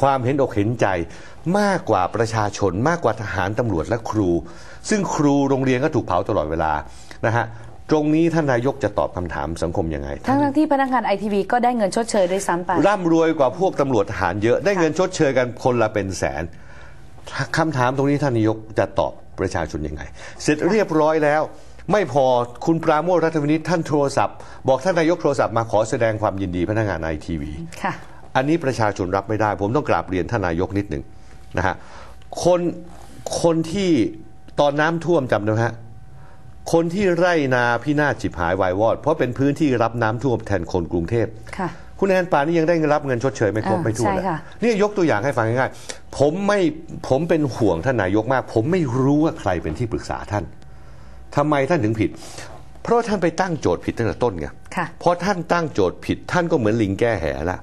ความเห็นอกเห็นใจมากกว่าประชาชน มากกว่าทหารตำรวจและครู ซึ่งครูโรงเรียนก็ถูกเผาตลอดเวลานะฮะตรงนี้ท่านนายกจะตอบคำถามสังคมยังไงทั้งทั้งที่พนักงานไอทีวีก็ได้เงินชดเชยด้วยซ้ำไปร่ำรวยกว่าพวกตำรวจทหารเยอะได้เงินชดเชยกันคนละเป็นแสนคำถามตรงนี้ท่านนายกจะตอบประชาชนยังไง เสร็จเรียบร้อยแล้ว ไม่พอคุณปราโมทรัฐวินิตท่านโทรศัพท์ บอกท่านนายกโทรศัพท์มาขอแสดงความยินดีพนักงานไอทีวีค่ะ อันนี้ประชาชนรับไม่ได้ ผมต้องกราบเรียนท่านนายกนิดหนึ่งนะฮะคนคนที่ตอนน้ำท่วมจำได้ไหมฮะคนที่ไร่นาพินาศฉิบหายวายวอด เพราะเป็นพื้นที่รับน้ำท่วมแทนคนกรุงเทพค่ะคุณแอนปานนี่ยังได้รับเงินชดเชยไม่ครบอ่าไม่ทั่วใช่เลยค่ะนี่ยกตัวอย่างให้ฟังง่ายๆผมไม่ผมเป็นห่วงท่านนายกมาก ผมไม่รู้ว่าใครเป็นที่ปรึกษาท่านทำไมท่านถึงผิด เพราะท่านไปตั้งโจทย์ผิดตั้งแต่ต้นไงค่ะพอท่านตั้งโจทย์ผิด ท่านก็เหมือนลิงแก้แหละ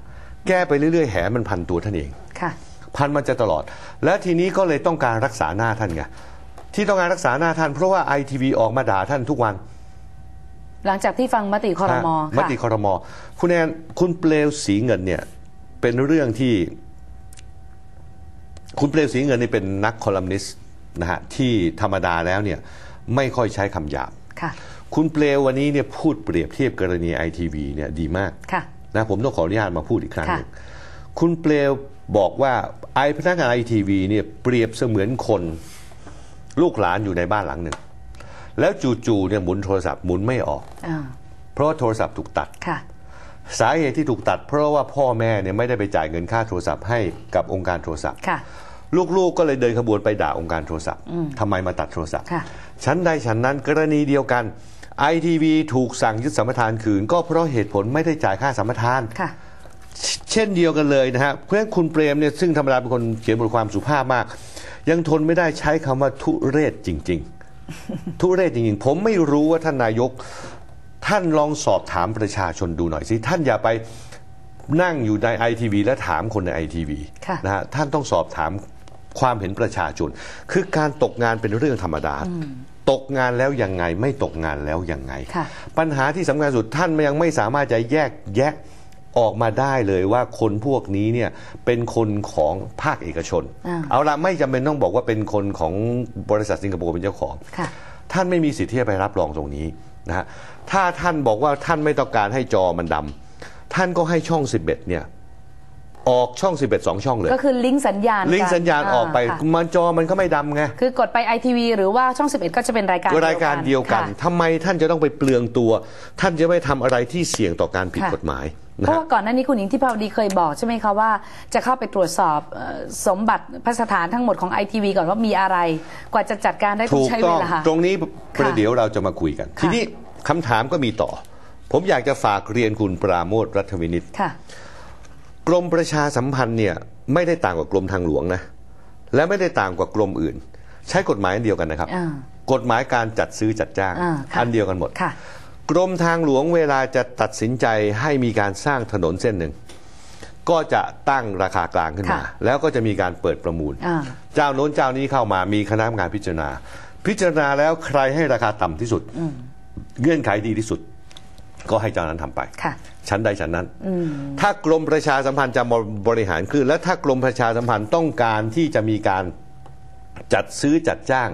แก้ไปเรื่อยๆแหมันพันตัวท่านเองค่ะ พันมันจะตลอด และทีนี้ก็เลยต้องการรักษาหน้าท่านไงที่ต้องการรักษาหน้าท่านเพราะว่าไอทีวีออกมาด่าท่านทุกวัน หลังจากที่ฟังมติคอรมอฮะมค่ะติคอรมอคุณแอนคุณเปลวสีเงินเนี่ย เป็นเรื่องที่ คุณเปลวสีเงินนี่เป็นนักคอลัมนิสต์นะฮะที่ธรรมดาแล้วเนี่ย ไม่ค่อยใช้คำหยาบค่ะคุณเปลววันนี้เนี่ยพูดเปรียบเทียบกรณีไอทีวีเนี่ยดีมากค่ะ นะผมต้องขออนุญาตมาพูดอีกครั้งค่ะหนึ่งคุณเปลวบอกว่าไอพนักงานไอทีวีเนี่ยเปรียบเสมือนคนลูกหลานอยู่ในบ้านหลังหนึ่ง แล้วจู่ๆเนี่ยหมุนโทรศัพท์หมุนไม่ออกอ่าเพราะว่าโทรศัพท์ถูกตัดค่ะสาเหตุที่ถูกตัด เพราะว่าพ่อแม่เนี่ยไม่ได้ไปจ่ายเงินค่าโทรศัพท์ให้กับองค์การโทรศัพท์ค่ะลูกๆก็เลยเดินขบวนไปด่าองค์การโทรศัพท์ทำไมมาตัดโทรศัพท์ค่ะชั้นใดฉันนั้นกรณีเดียวกัน ไอทีวีถูกสั่งยึดสัมปทานคืน ก็เพราะเหตุผลไม่ได้จ่ายค่าสัมปทาน ค่ะ เช่นเดียวกันเลยนะฮะเพราะฉะนั้นคุณเปรมเนี่ยซึ่งธรรมดาเป็นคนเขียนบทความสุภาพมาก ยังทนไม่ได้ใช้คำว่าทุเรศจริง ๆ ทุเรศจริง ๆ ผมไม่รู้ว่าท่านนายก ท่านลองสอบถามประชาชนดูหน่อยสิท่านอย่าไปนั่งอยู่ในไอทีวีและถามคนในไอทีวีค่ะ นะฮะท่านต้องสอบถามความเห็นประชาชน คือการตกงานเป็นเรื่องธรรมดา ตกงานแล้วยังไง ไม่ตกงานแล้วยังไงค่ะปัญหาที่สำคัญสุดท่านยังไม่สามารถจะแยกแยะออกมาได้เลยว่าคนพวกนี้เนี่ยเป็นคนของภาคเอกชนอ่าเอาละไม่จำเป็นต้องบอกว่าเป็นคนของบริษัทสิงคโปร์เป็นเจ้าของค่ะท่านไม่มีสิทธิ์ที่จะไปรับรองตรงนี้นะฮะถ้าท่านบอกว่าท่านไม่ต้องการให้จอมันดำท่านก็ให้ช่อง 11เนี่ย ออกช่อง 11สองช่องเลย ก็คือลิงก์สัญญาณลิงก์สัญญาณออกไปค่ะมันจอมันก็ไม่ดำไงคือกดไปไอทีวีหรือว่าช่อง 11 ก็จะเป็นรายการรายการเดียวกันค่ะ ทำไมท่านจะต้องไปเปลืองตัว ท่านจะไม่ทำอะไรที่เสี่ยงต่อการผิดค่ะ กฎหมายเพนะราะฮะ ว่าก่อนหน้านี้คุณหญิงที่ภาวดีเคยบอกใช่ไหมคะว่าจะเข้าไปตรวจสอบเอ่อสมบัติพัสถานทั้งหมดของไอทีวีก่อนว่ามีอะไร กว่าจะจัดการได้ต้อถูงกใช้ต้เวองลา ตรงนี้ค่ะประเดี๋ยวเราจะมาคุยกัน ค่ะ ทีนี้คำถามก็มีต่อ ผมอยากจะฝากเรียนคุณปราโมทรัฐวินิต ค่ะ กรมประชาสัมพันธ์เนี่ยไม่ได้ต่างกว่ากรมทางหลวงนะและไม่ได้ต่างกว่ากรมอื่น ใช้กฎหมายอันเดียวกันนะครับอ่ากฎหมายการจัดซื้อจัดจ้างอ่าค่ะอันเดียวกันหมดค่ะกรมทางหลวงเวลาจะตัดสินใจให้มีการสร้างถนนเส้นหนึ่งก็จะตั้งราคากลางขึ้นมาค่ะแล้วก็จะมีการเปิดประมูลอ่าเจ้าโน้นเจ้านี้เข้ามามีคณะกรรมการพิจารณา พิจารณาแล้วใครให้ราคาต่ำที่สุด เงื่อนไขดีที่สุด ก็ให้เจ้านั้นทำไปค่ะ ชั้นใดชั้นนั้น ถ้ากรมประชาสัมพันธ์จะบริหารขึ้นและถ้ากรมประชาสัมพันธ์ต้องการที่จะมีการจัดซื้อจัดจ้าง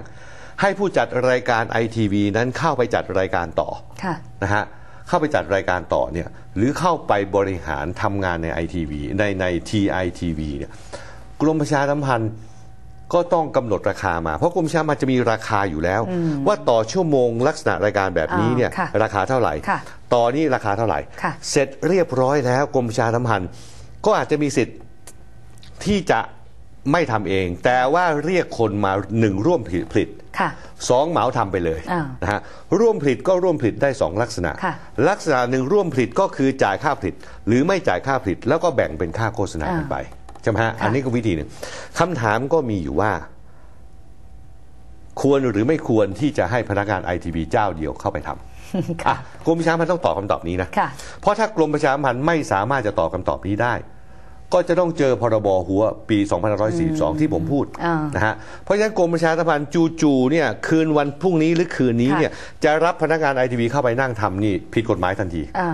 ให้ผู้จัดรายการไอทีวีนั้นเข้าไปจัดรายการต่อค่ะนะฮะเข้าไปจัดรายการต่อเนี่ยหรือเข้าไปบริหารทำงานในไอทีวีในในทีไอทีวีเนี่ยกรมประชาสัมพันธ์ ก็ต้องกำหนดราคามา เพราะกรมประชาสัมพันธ์จะมีราคาอยู่แล้ว ว่าต่อชั่วโมงลักษณะรายการแบบนี้เนี่ยอ่าค่ะราคาเท่าไหร่ค่ะต่อนี้ราคาเท่าไหร่ค่ะเสร็จเรียบร้อยแล้วกรมประชาสัมพันธ์ก็อาจจะมีสิทธิ์ที่จะไม่ทำเอง แต่ว่าเรียกคนมาหนึ่งร่วมผลิตค่ะสองเหมาทำไปเลยอ่านะฮะร่วมผลิตก็ร่วมผลิตได้สองลักษณะค่ะลักษณะหนึ่งร่วมผลิตก็คือจ่ายค่าผลิต หรือไม่จ่ายค่าผลิตแล้วก็แบ่งเป็นค่าโฆษณากันไป ใช่ไหมฮะอันนี้ก็วิธีหนึ่งคำถามก็มีอยู่ว่า ควรหรือไม่ควรที่จะให้พนักงานไอทีวีเจ้าเดียวเข้าไปทำอะกรมประชาสัมพันธ์ต้องตอบคำตอบนี้นะค่ะเพราะถ้ากรมประชาสัมพันธ์ไม่สามารถจะตอบคำตอบนี้ได้ ก็จะต้องเจอพรบหัวปี 2542 ที่ผมพูดอ่านนะฮะเพราะฉะนั้นกรมประชาสัมพันธ์จู่ๆเนี่ยคืนวันพรุ่งนี้หรือคืนนี้ค่ะเนี่ยจะรับพนักงานไอทีวีเข้าไปนั่งทำนี่ผิดกฎหมายทันทีอ่า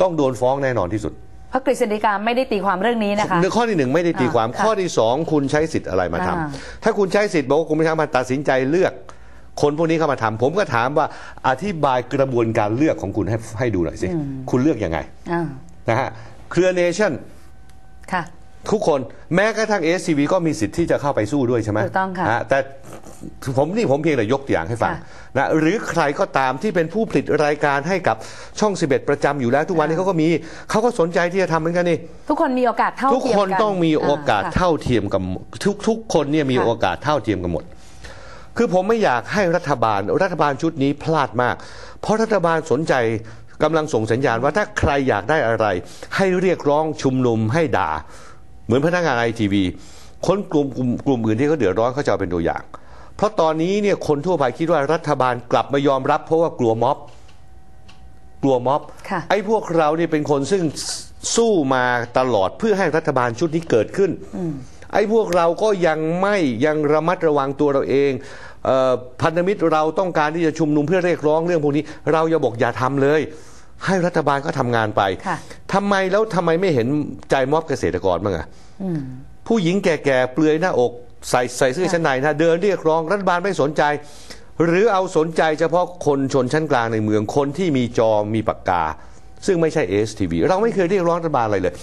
ต้องโดนฟ้องแน่นอนที่สุดเพราะกฤษฎีกาไม่ได้ตีความเรื่องนี้นะคะในข้อที่หนึ่งไม่ได้ตีความอ่าค่ะข้อที่สองคุณใช้สิทธิ์อะไรมาทำอ่าถ้าคุณใช้สิทธิ์บอกว่าคุณไม่ทำมาตัดสินใจเลือก คนพวกนี้เข้ามาทำผมก็ถามว่าอธิบายกระบวนการเลือกของคุณให้ให้ดูหน่อยสิ คุณเลือกยังไงอ่านะฮะเครือเนชั่นค่ะ ทุกคนแม้กระทั่ง s c v ก็มีสิทธิ์ที่จะเข้าไปสู้ด้วยใช่ไหมถูกต้องค่ะฮแต่ผมนี่ผมเพียงแต่ยกตัวอย่างให้ฟังค่ะนะหรือใครก็ตามที่เป็นผู้ผลิตรายการให้กับช่อง 11 ประจำอยู่แล้ว ทุกวันนี้เขาก็มีเขาก็สนใจที่จะทำเหมือนกันนี่ ทุกคนมีโอกาสเท่าทุกเทียมคนต้องมีโอกาสค่ะ เท่าเทียมกันทุกทุกคนเนี่ยมีค่ะ โอกาสเท่าเทียมกันหมด คือผมไม่อยากให้รัฐบาลรัฐบาลชุดนี้พลาดมาก เพราะรัฐบาลสนใจกำลังส่งสัญญาณว่าถ้าใครอยากได้อะไร ให้เรียกร้องชุมนุมให้ด่า เหมือนพนักงานไอทีวีคนกลุ่มกลุ่มกลุ่มอื่นที่เขาเดือดร้อนเขาจะเอาเป็นตัวอย่าง เพราะตอนนี้เนี่ยคนทั่วไปคิดว่ารัฐบาลกลับมายอมรับ เพราะว่ากลัวม็อบ กลัวม็อบค่ะไอ้พวกเราเนี่ยเป็นคนซึ่งสู้มาตลอดเพื่อให้รัฐบาลชุดนี้เกิดขึ้นไอ้พวกเราก็ยังไม่ยังระมัดระวังตัวเราเองเออพันธมิตรเราต้องการที่จะชุมนุมเพื่อเรียกร้องเรื่องพวกนี้ เราอย่าบอกอย่าทำเลย ให้รัฐบาลก็ทำงานไปค่ะทำไมแล้วทำไมไม่เห็นใจม็อบเกษตรกรบ้างอะผู้หญิงแก่ๆเปลือยหน้าอกใส่ใส่เสื้อชั้นในนะเดินเรียกร้องรัฐบาลไม่สนใจ หรือเอาสนใจเฉพาะคนชนชั้นกลางในเมืองคนที่มีจอมีปากกา ซึ่งไม่ใช่เอสทีวีเราไม่เคยเรียกร้องรัฐบาลอะไรเลย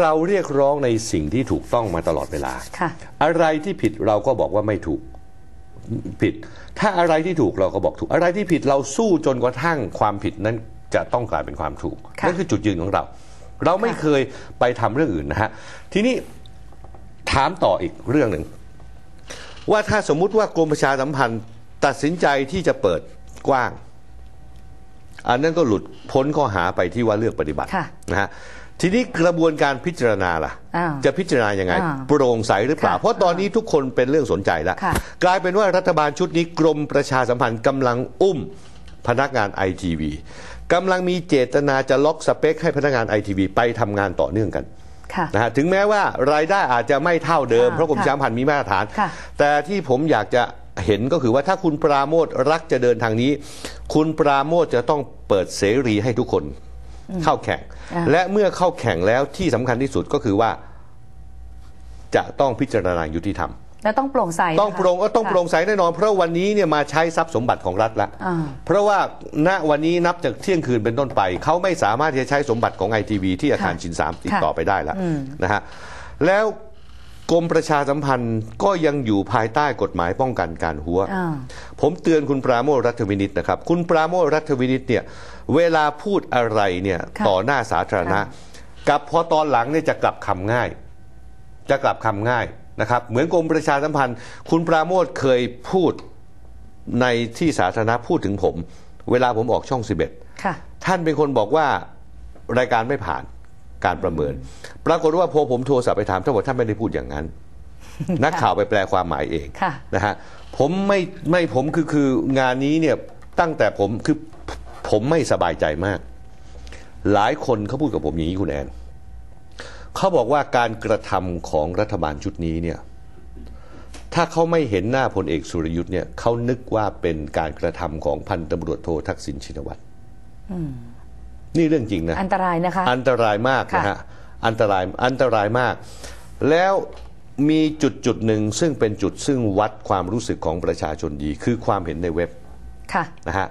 เราเรียกร้องในสิ่งที่ถูกต้องมาตลอดเวลาค่ะอะไรที่ผิดเราก็บอกว่าไม่ถูกผิด ถ้าอะไรที่ถูกเราก็บอกถูก อะไรที่ผิดเราสู้จนกระทั่งความผิดนั้น จะต้องกลายเป็นความถูกค่ะนั่นคือจุดยืนของเรา เราไม่เคยไปทำเรื่องอื่นนะฮะทีนี้ถามต่ออีกเรื่องหนึ่งว่าถ้าสมมุติว่ากรมประชาสัมพันธ์ตัดสินใจที่จะเปิดกว้าง อันนั้นก็หลุดพ้นข้อหาไปที่ว่าเลือกปฏิบัติค่ะนะฮะทีนี้กระบวนการพิจารณาล่ะอ้าวจะพิจารณายังไงอ่าโปร่งใสหรือเปล่าค่ะเพราะตอนนี้ทุกคนเป็นเรื่องสนใจแล้วค่ะกลายเป็นว่ารัฐบาลชุดนี้กรมประชาสัมพันธ์กำลังอุ้มพนักงานไอทีวี กำลังมีเจตนาจะล็อกสเปคให้พนักงานไอทีวีไปทำงานต่อเนื่องกันค่ะนะฮะถึงแม้ว่ารายได้อาจจะไม่เท่าเดิมค่ะเพราะกรมประชาสัมพันธ์มีมาตรฐานค่ะแต่ที่ผมอยากจะเห็นก็คือว่าถ้าคุณปราโมทรักจะเดินทางนี้ คุณปราโมทจะต้องเปิดเสรีให้ทุกคนเข้าแข่งอ่าและเมื่อเข้าแข่งแล้วที่สำคัญที่สุดก็คือว่า จะต้องพิจารณายุติธรรม แล้วต้องโปร่งใสต้องโปร่งก็ต้องค่ะโปร่งใสแน่นอน เพราะวันนี้เนี่ยมาใช้ทรัพย์สมบัติของรัฐแล้วอ่าเพราะว่าณวันนี้นับจากเที่ยงคืนเป็นต้นไป เขาไม่สามารถที่จะใช้สมบัติของไอทีวีที่อาคารค่ะชินสามติดค่ะต่อไปได้แล้วอืมนะฮะแล้วกรมประชาสัมพันธ์ก็ยังอยู่ภายใต้กฎหมายป้องกันการหัวอ่าผมเตือนคุณปราโมทรัฐวินิตนะครับ คุณปราโมทรัฐวินิตเนี่ยเวลาพูดอะไรเนี่ยค่ะต่อหน้าสาธารณะค่ะกับพอตอนหลังเนี่ยจะกลับคำง่าย จะกลับคำง่าย นะครับเหมือนกรมประชาสัมพันธ์ คุณปราโมทเคยพูดในที่สาธารณะพูดถึงผม เวลาผมออกช่อง 11ค่ะท่านเป็นคนบอกว่ารายการไม่ผ่านการประเมิน ปรากฏว่าพอผมโทรศัพท์ไปถามท่านบอกท่านไม่ได้พูดอย่างนั้น นักข่าวไปแปลความหมายเองค่ะนะฮะผมไม่ไม่ผมคือคืองานนี้เนี่ยตั้งแต่ผมคือผมไม่สบายใจมาก หลายคนเขาพูดกับผมอย่างนี้คุณแอน เขาบอกว่าการกระทำของรัฐบาลชุดนี้เนี่ยถ้าเขาไม่เห็นหน้าพลเอกสุรยุทธ์เนี่ยเขานึกว่าเป็นการกระทำของพันตำรวจโททักษิณชินวัตรนี่เรื่องจริงนะอันตรายนะคะ อันตรายมากนะค่ะฮะอันตรายอันตรายมาก แล้วมีจุดจุดหนึ่งซึ่งเป็นจุดซึ่งวัดความรู้สึกของประชาชนดี คือความเห็นในเว็บค่ะนะฮะ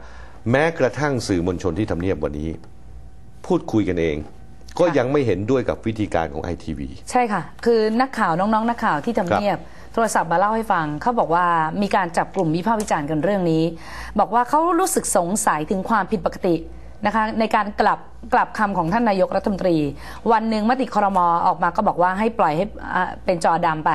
แม้กระทั่งสื่อมวลชนที่ทำเนียบวันนี้ พูดคุยกันเอง ก็ค่ะยังไม่เห็นด้วยกับวิธีการของไอทีวีใช่ค่ะ คือนักข่าวน้องๆ นักข่าวที่ทำเนียบ โทรศัพท์มาเล่าให้ฟัง เขาบอกว่ามีการจับกลุ่มวิพากษ์วิจารณ์กันเรื่องนี้ บอกว่าเขารู้สึกสงสัยถึงความผิดปกติ นะคะในการกลับกลับคำของท่านนายกรัฐมนตรี วันหนึ่งมติครมออกมาก็บอกว่าให้ปล่อยให้อ่าเป็นจอดำไป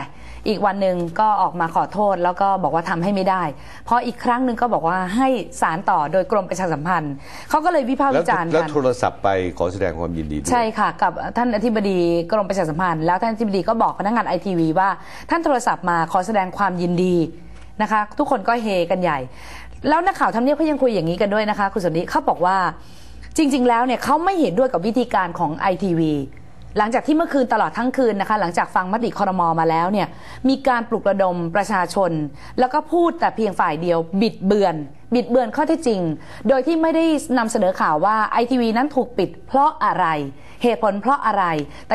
อีกวันหนึ่งก็ออกมาขอโทษ แล้วก็บอกว่าทำให้ไม่ได้พออีกครั้งหนึ่งก็บอกว่าให้สารต่อโดยกรมประชาสัมพันธ์เขาก็เลยวิพากษ์แล้ววิจารณ์แล้วกัน โทรศัพท์ไปขอแสดงความยินดีด้วย ใช่ค่ะ กับท่านอธิบดีกรมประชาสัมพันธ์แล้วท่านอธิบดีก็บอกพนักงานไอทีวีว่า ท่านโทรศัพท์มาขอแสดงความยินดีนะคะ ทุกคนก็เฮกันใหญ่ แล้วนักข่าวทำเนียบเขายังคุยอย่างนี้กันด้วยนะคะ คุณสนธิเขาบอกว่าจริง ๆ แล้วเนี่ยเขาไม่เห็นด้วยกับวิธีการของไอทีวีหลังจากที่เมื่อคืนตลอดทั้งคืนนะคะ หลังจากฟังมติคอรมอมาแล้วเนี่ยมีการปลุกระดมประชาชน แล้วก็พูดแต่เพียงฝ่ายเดียว บิดเบือน บิดเบือนข้อเท็จจริง โดยที่ไม่ได้นำเสนอข่าวว่าไอทีวีนั้นถูกปิดเพราะอะไร เหตุผลเพราะอะไรแต่